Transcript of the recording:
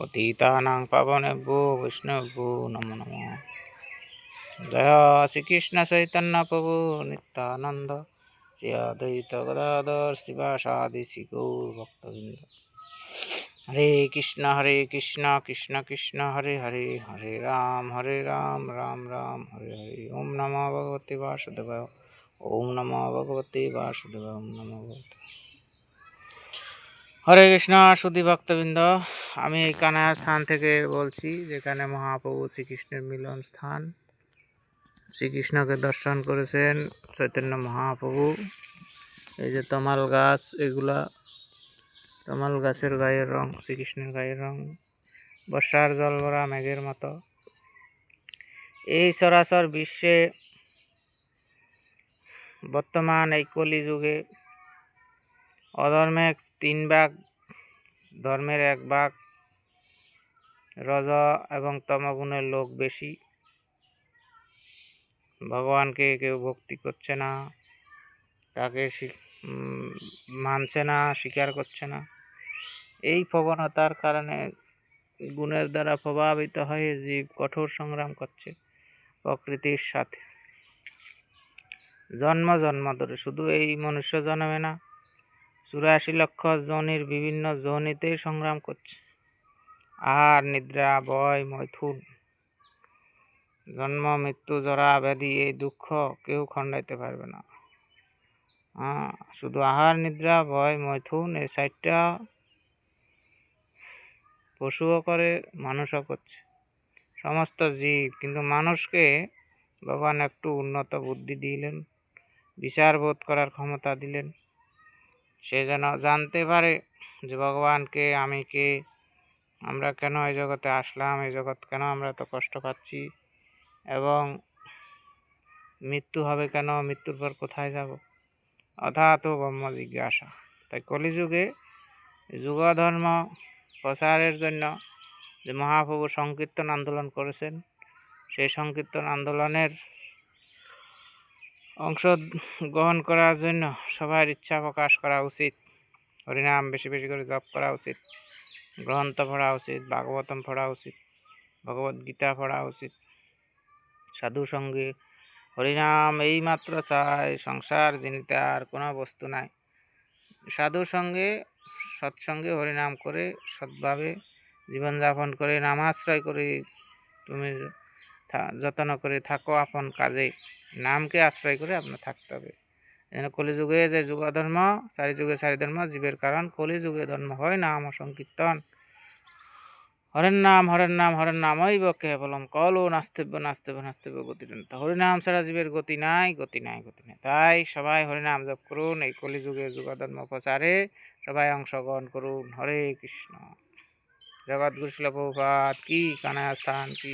পতিতানাং পাবনেভ্যো বৈষ্ণবেভ্যো নমো নমঃ জয় শ্রীকৃষ্ণ চৈতন্য প্রভু নিত্যানন্দ শ্রী অদ্বৈত গদাধর শিবাসাদি শ্রী গৌর ভক্তবৃন্দ হরে কৃষ্ণ হরে কৃষ্ণ কৃষ্ণ কৃষ্ণ হরে হরে হরে রাম হরে রাম রাম রাম হরে হরে ওম নমো ভগবতে বাসুদেবায় ওম নমো ভগবতে বাসুদেবায় ওম নমো ভগবতে হরে কৃষ্ণ, সুধী ভক্তবৃন্দ। আমি এই কানায়া স্থান থেকে বলছি, যেখানে মহাপ্রভু শ্রীকৃষ্ণের মিলন স্থান। শ্রীকৃষ্ণকে দর্শন করেছেন চৈতন্য মহাপ্রভু। এই যে তমাল গাছ, এগুলা তমাল গাছের গায়ের রং, শ্রীকৃষ্ণের গায়ের রং। বর্ষার জল ভরা মেঘের মতো। এই সরাসর বিশ্বে বর্তমান এই কলিযুগে অধর্মের তিন ভাগ, ধর্মের এক ভাগ, রজ এবং তমগুণের লোক বেশি। ভগবানকে কেউ ভক্তি করছে না, তাকে মানছে না, স্বীকার করছে না। এই প্রবণতার কারণে গুণের দ্বারা প্রভাবিত হয়ে জীব কঠোর সংগ্রাম করছে প্রকৃতির সাথে। জন্ম জন্ম ধরে, শুধু এই মনুষ্য জন্মে না চুরাশি লক্ষ জনির বিভিন্ন জনিতেই সংগ্রাম করছে। আহার নিদ্রা বয় মৈথুন, জন্ম, মৃত্যু, জরা, ব্যাধি, এই দুঃখ কেউ খণ্ডাইতে পারবে না। শুধু আহার, নিদ্রা, ভয়, মৈথুন এই সাইডটা পশুও করে, মানুষও করছে। সমস্ত জীব, কিন্তু মানুষকে ভগবান একটু উন্নত বুদ্ধি দিলেন বিচার বোধ করার ক্ষমতা দিলেন। সে যেন জানতে পারে যে ভগবানকে আমি কে, আমরা কেন এই জগতে আসলাম, এই জগৎ কেন আমরা তো কষ্ট পাচ্ছি এবং মৃত্যু হবে কেন, মৃত্যুর পর কোথায় যাব? অথাত ব্রহ্ম জিজ্ঞাসা। তাই কলিযুগে যুগ ধর্ম প্রচারের জন্য যে মহাপ্রভু সংকীর্তন আন্দোলন করেছেন, সেই সংকীর্তন আন্দোলনের অংশ গ্রহণ করার জন্য সবার ইচ্ছা প্রকাশ করা উচিত। হরিনাম বেশি বেশি করে জপ করা উচিত। গ্রন্থ পড়া উচিত, ভাগবতম পড়া উচিত ভগবদ্গীতা পড়া উচিত। সাধু সঙ্গে হরিনাম এইমাত্র চায়, সংসার যিনিতে আর কোনো বস্তু নাই। সাধু সঙ্গে, সৎসঙ্গে হরিনাম করে, সৎভাবে জীবনযাপন করে, নামাশ্রয় করে তুমি যত্ন করে থাকো, আপন কাজে নামকে আশ্রয় করে আপনার থাকতে হবে। যেন কলিযুগে যে যুগ ধর্ম চারি যুগে চারি ধর্ম জীবের কারণ কলিযুগে ধর্ম হয় নাম ও সংকীর্তন। হরের নাম হরের নাম, হরের নামই বা কেবলম কলো নাস্তব্য নাস্তব্য, নাস্তিব্য গতিরন্ত হরিনাম ছাড়া জীবের গতি নাই গতি নাই গতি নাই। তাই সবাই হরিনাম জপ করুন, এই কলিযুগে যুগধর্ম প্রচারে সবাই অংশগ্রহণ করুন। হরে কৃষ্ণ। জগৎগুরু শিল প্রভুপাত কি কানায় স্থান, কি